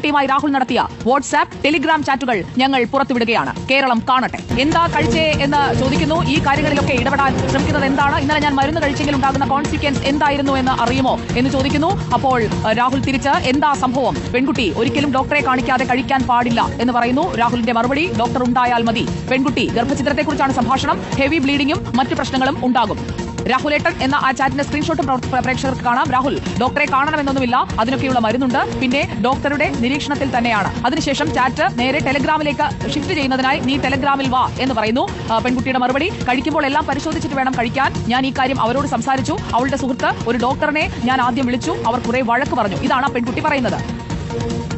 പെൺകുട്ടിയുമായി രാഹുൽ നടത്തിയ WhatsApp Telegram ചാറ്റുകൾ ഞങ്ങൾ പുറത്തുവിടുകയാണ്. കേരളം കാണട്ടെ. എന്താ കഴിച്ചേ എന്ന് ചോദിക്കുന്നു. ഈ കാര്യങ്ങളിലൊക്കെ ഇടപെടാൻ ശ്രമിക്കുന്നത് എന്താണ്? ഇന്നലെ ഞാൻ മരുന്ന് കഴിച്ചെങ്കിൽ ഉണ്ടാകുന്ന കോൺസിക്വൻസ് എന്തായിരുന്നു എന്ന് അറിയുമോ എന്ന് ചോദിക്കുന്നു. അപ്പോൾ രാഹുൽ തിരിച്ച് എന്താ സംഭവം? പെൺകുട്ടി ഒരിക്കലും ഡോക്ടറെ കാണിക്കാതെ കഴിക്കാൻ പാടില്ല എന്ന് പറയുന്നു. രാഹുലിന്റെ മറുപടി ഡോക്ടർ ഉണ്ടായാൽ മതി. പെൺകുട്ടി ഗർഭചിത്രത്തെക്കുറിച്ചാണ് സംഭാഷണം. ഹെവി ബ്ലീഡിംഗും മറ്റു പ്രശ്നങ്ങളും ഉണ്ടാകും. രാഹുലേട്ടൻ എന്ന ആ ചാറ്റിന്റെ സ്ക്രീൻഷോട്ട് പ്രേക്ഷകർക്ക് കാണാം. രാഹുൽ ഡോക്ടറെ കാണണമെന്നൊന്നുമില്ല. അതിനൊക്കെയുള്ള മരുന്നുണ്ട്. പിന്നെ ഡോക്ടറുടെ നിരീക്ഷണത്തിൽ തന്നെയാണ്. അതിനുശേഷം ചാറ്റ് നേരെ ടെലഗ്രാമിലേക്ക് ഷിഫ്റ്റ് ചെയ്യുന്നതിനായി നീ ടെലഗ്രാമിൽ വാ എന്ന് പറയുന്നു. പെൺകുട്ടിയുടെ മറുപടി. കഴിക്കുമ്പോൾ എല്ലാം പരിശോധിച്ചിട്ട് വേണം കഴിക്കാൻ. ഞാൻ ഈ കാര്യം അവരോട് സംസാരിച്ചു. അവളുടെ സുഹൃത്ത് ഒരു ഡോക്ടറിനെ ഞാൻ ആദ്യം വിളിച്ചു. അവർ കുറെ വഴക്ക് പറഞ്ഞു. ഇതാണ് ആ പെൺകുട്ടി പറയുന്നത്.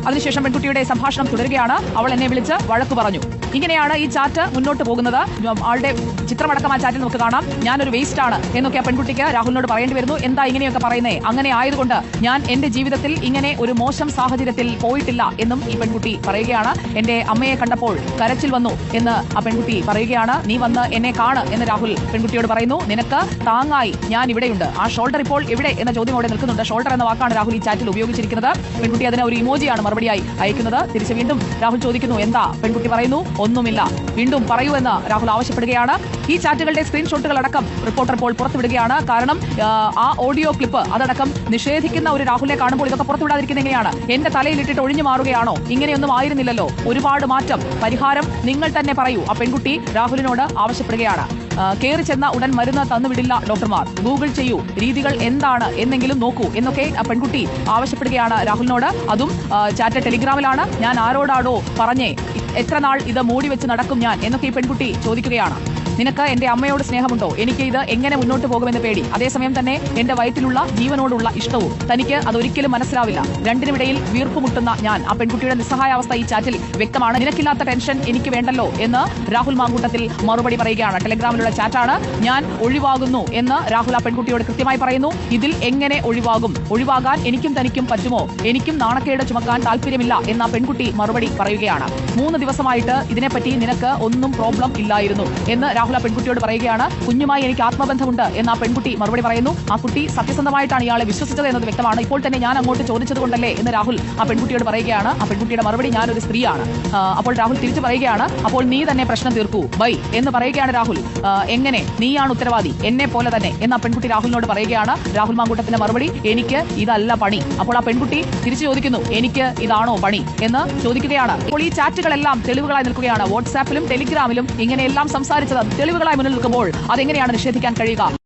അതിനുശേഷം പെൺകുട്ടിയുടെ സംഭാഷണം തുടരുകയാണ്. അവൾ എന്നെ വിളിച്ച് വഴക്ക് പറഞ്ഞു. ഇങ്ങനെയാണ് ഈ ചാറ്റ് മുന്നോട്ട് പോകുന്നത്. ആളുടെ ചിത്രമടക്കം ആ ചാറ്റിൽ നമുക്ക് കാണാം. ഞാനൊരു വേസ്റ്റ് ആണ് എന്നൊക്കെ ആ പെൺകുട്ടിക്ക് രാഹുലിനോട് പറയേണ്ടി വരുന്നു. എന്താ ഇങ്ങനെയൊക്കെ പറയുന്നേ? അങ്ങനെ ആയതുകൊണ്ട് ഞാൻ എന്റെ ജീവിതത്തിൽ ഇങ്ങനെ ഒരു മോശം സാഹചര്യത്തിൽ പോയിട്ടില്ല എന്നും ഈ പെൺകുട്ടി പറയുകയാണ്. എന്റെ അമ്മയെ കണ്ടപ്പോൾ കരച്ചിൽ വന്നു എന്ന് ആ പെൺകുട്ടി പറയുകയാണ്. നീ വന്ന് എന്നെ കാണ് എന്ന് രാഹുൽ പെൺകുട്ടിയോട് പറയുന്നു. നിനക്ക് താങ്ങായി. ഞാൻ ഇവിടെയുണ്ട്. ആ ഷോൾഡർ ഇപ്പോൾ എവിടെ? എന്ന ചോദ്യം അവിടെ നിൽക്കുന്നുണ്ട്. ഷോൾഡർ എന്ന വാക്കാണ് രാഹുൽ ഈ ചാറ്റിൽ ഉപയോഗിച്ചിരിക്കുന്നത്. പെൺകുട്ടി അതിനെ ഒരു ഇമോജിയാണ് മറുപടിയായി അയക്കുന്നത്. തിരിച്ച് വീണ്ടും രാഹുൽ ചോദിക്കുന്നു എന്താ? പെൺകുട്ടി പറയുന്നു ഒന്നുമില്ല. വീണ്ടും പറയൂ എന്ന് രാഹുൽ ആവശ്യപ്പെടുകയാണ്. ഈ ചാറ്റുകളുടെ സ്ക്രീൻഷോട്ടുകൾ അടക്കം റിപ്പോർട്ടർ ഇപ്പോൾ പുറത്തുവിടുകയാണ്. കാരണം ആ, ഓഡിയോ ക്ലിപ്പ് അതടക്കം നിഷേധിക്കുന്ന ഒരു രാഹുലിനെ കാണുമ്പോൾ ഇതൊക്കെ പുറത്തുവിടാതിരിക്കുന്നത് എങ്ങനെയാണ്? എന്റെ തലയിലിട്ടിട്ട് ഒഴിഞ്ഞു മാറുകയാണോ? ഇങ്ങനെയൊന്നും ആയിരുന്നില്ലല്ലോ. ഒരുപാട് മാറ്റം. പരിഹാരം നിങ്ങൾ തന്നെ പറയൂ. ആ പെൺകുട്ടി രാഹുലിനോട് ആവശ്യപ്പെടുകയാണ്. കയറി ചെന്ന ഉടൻ മരുന്ന് തന്നുവിടില്ല ഡോക്ടർമാർ. ഗൂഗിൾ ചെയ്യൂ. രീതികൾ എന്താണ്? എന്നെങ്കിലും നോക്കൂ. എന്നൊക്കെ ആ പെൺകുട്ടി ആവശ്യപ്പെടുകയാണ് രാഹുലിനോട്. അതും ചാറ്റ് ടെലിഗ്രാമിലാണ്. ഞാൻ ആരോടാണോ പറഞ്ഞേ എത്ര നാൾ ഇത് മൂടി വെച്ച് നടക്കും ഞാൻ എന്നൊക്കെ ഈ പെൺകുട്ടി ചോദിക്കുകയാണ്. നിനക്ക് എന്റെ അമ്മയോട് സ്നേഹമുണ്ടോ? എനിക്ക് ഇത് എങ്ങനെ മുന്നോട്ട് പോകുമെന്ന് പേടി. അതേസമയം തന്നെ എന്റെ വയറ്റിലുള്ള ജീവനോടുള്ള ഇഷ്ടവും തനിക്ക് അതൊരിക്കലും മനസ്സിലാവില്ല. രണ്ടിനുമിടയിൽ വീർപ്പുമുട്ടുന്ന ഞാൻ. ആ പെൺകുട്ടിയുടെ നിസ്സഹായാവസ്ഥ ഈ ചാറ്റിൽ വ്യക്തമാണ്. നിനക്കില്ലാത്ത ടെൻഷൻ എനിക്ക് വേണ്ടല്ലോ എന്ന് രാഹുൽ മാങ്കൂട്ടത്തിൽ മറുപടി പറയുകയാണ്. ടെലഗ്രാമിലുള്ള ചാറ്റാണ് ഞാൻ ഒഴിവാകുന്നു എന്ന് രാഹുൽ ആ പെൺകുട്ടിയോട് കൃത്യമായി പറയുന്നു. ഇതിൽ എങ്ങനെ ഒഴിവാകും? ഒഴിവാകാൻ എനിക്കും തനിക്കും പറ്റുമോ? എനിക്കും നാണക്കേട് ചുമക്കാൻ താല്പര്യമില്ല എന്ന പെൺകുട്ടി മറുപടി പറയുകയാണ്. മൂന്ന് ദിവസമായിട്ട് ഇതിനെപ്പറ്റി നിനക്ക് ഒന്നും പ്രോബ്ലം ഇല്ലായിരുന്നു എന്ന് രാഹുൽ ആ പെൺകുട്ടിയോട് പറയുകയാണ് കുഞ്ഞുമായി എനിക്ക് ആത്മബന്ധമുണ്ട് എന്ന് ആ പെൺകുട്ടി മറുപടി പറയുന്നു. ആ കുട്ടി സത്യസന്ധമായിട്ടാണ് ഇയാളെ വിശ്വസിച്ചത് എന്നത് വ്യക്തമാണ്. ഇപ്പോൾ തന്നെ ഞാൻ അങ്ങോട്ട് ചോദിച്ചത് കൊണ്ടല്ലേ എന്ന് രാഹുൽ ആ പെൺകുട്ടിയോട് പറയുകയാണ്. ആ പെൺകുട്ടിയുടെ മറുപടി ഞാൻ ഒരു സ്ത്രീയാണ് അപ്പോൾ രാഹുൽ തിരിച്ചു പറയുകയാണ് അപ്പോൾ നീ തന്നെ പ്രശ്നം തീർക്കൂ ബൈ എന്ന് പറയുകയാണ് രാഹുൽ. എങ്ങനെ? നീയാണ് ഉത്തരവാദി എന്നെ പോലെ തന്നെ എന്ന് ആ പെൺകുട്ടി രാഹുലിനോട് പറയുകയാണ്. രാഹുൽ മാങ്കൂട്ടത്തിന്റെ മറുപടി എനിക്ക് ഇതല്ല പണി. അപ്പോൾ ആ പെൺകുട്ടി തിരിച്ചു ചോദിക്കുന്നു എനിക്ക് ഇതാണോ പണി? എന്ന് ചോദിക്കുകയാണ്. ഇപ്പോൾ ഈ ചാറ്റുകളെല്ലാം തെളിവുകളായി നിൽക്കുകയാണ്. വാട്സാപ്പിലും ടെലിഗ്രാമിലും ഇങ്ങനെയെല്ലാം സംസാരിച്ചത് തെളിവുകളായി മുന്നിൽ നിൽക്കുമ്പോൾ അതെങ്ങനെയാണ് നിഷേധിക്കാൻ കഴിയുക?